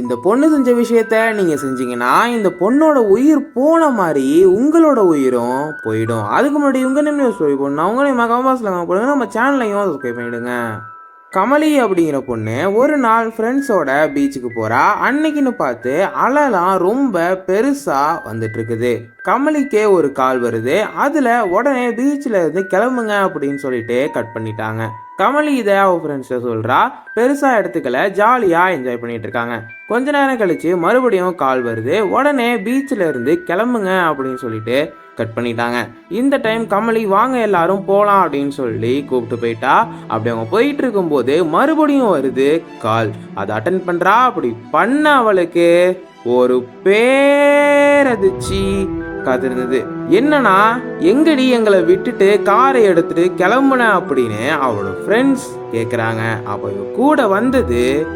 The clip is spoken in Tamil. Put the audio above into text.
இந்த பொண்ணு செஞ்ச விஷயத்த நீங்கள் செஞ்சீங்கன்னா இந்த பொண்ணோட உயிர் போன மாதிரி உங்களோட உயிரும் போயிடும். அதுக்கு முன்னாடி உங்க நிமிடம் சொல்லி போடணும்? அவங்க நம்ம கமாஸில் போடுங்க. நம்ம சேனலையும் சப்ஸ்கிரைப் பண்ணிவிடுங்க கமலி அப்படிங்கிற பொண்ணு ஒரு நாள் ஃப்ரெண்ட்ஸோட பீச்சுக்கு போகிறா அன்னைக்குன்னு பார்த்து அலைலாம் ரொம்ப பெருசாக வந்துட்டுருக்குது. கமலிக்கே ஒரு கால் வருது. அதில் உடனே பீச்சில் இருந்து கிளம்புங்க அப்படின்னு சொல்லிட்டு கட் பண்ணிட்டாங்க. கமலி இதை அவ ஃப்ரெண்ட்ஸை சொல்கிறா பெருசாக எடுத்துக்கல ஜாலியாக என்ஜாய் பண்ணிட்டு இருக்காங்க கொஞ்ச நேரம் கழித்து மறுபடியும் கால் வருது. உடனே பீச்சில் இருந்து கிளம்புங்க அப்படின்னு சொல்லிட்டு கட் பண்ணிட்டாங்க. இந்த டைம் கமலி வாங்க எல்லாரும் போகலாம் அப்படின்னு சொல்லி கூப்பிட்டு போயிட்டா. அப்படி அவங்க போயிட்டு இருக்கும்போது மறுபடியும் வருது கால் அதை அட்டன் பண்ணுறா அப்படி பண்ண அவளுக்கு ஒரு பேரதிர்ச்சி. காத்திருந்தது. என்னன்னா எங்கடி எங்களை விட்டுட்டு காரை எடுத்துட்டு கிளம்புன? அப்படின்னு அவளோட ஃப்ரெண்ட்ஸ் கேட்குறாங்க அப்போ இவ கூட வந்தது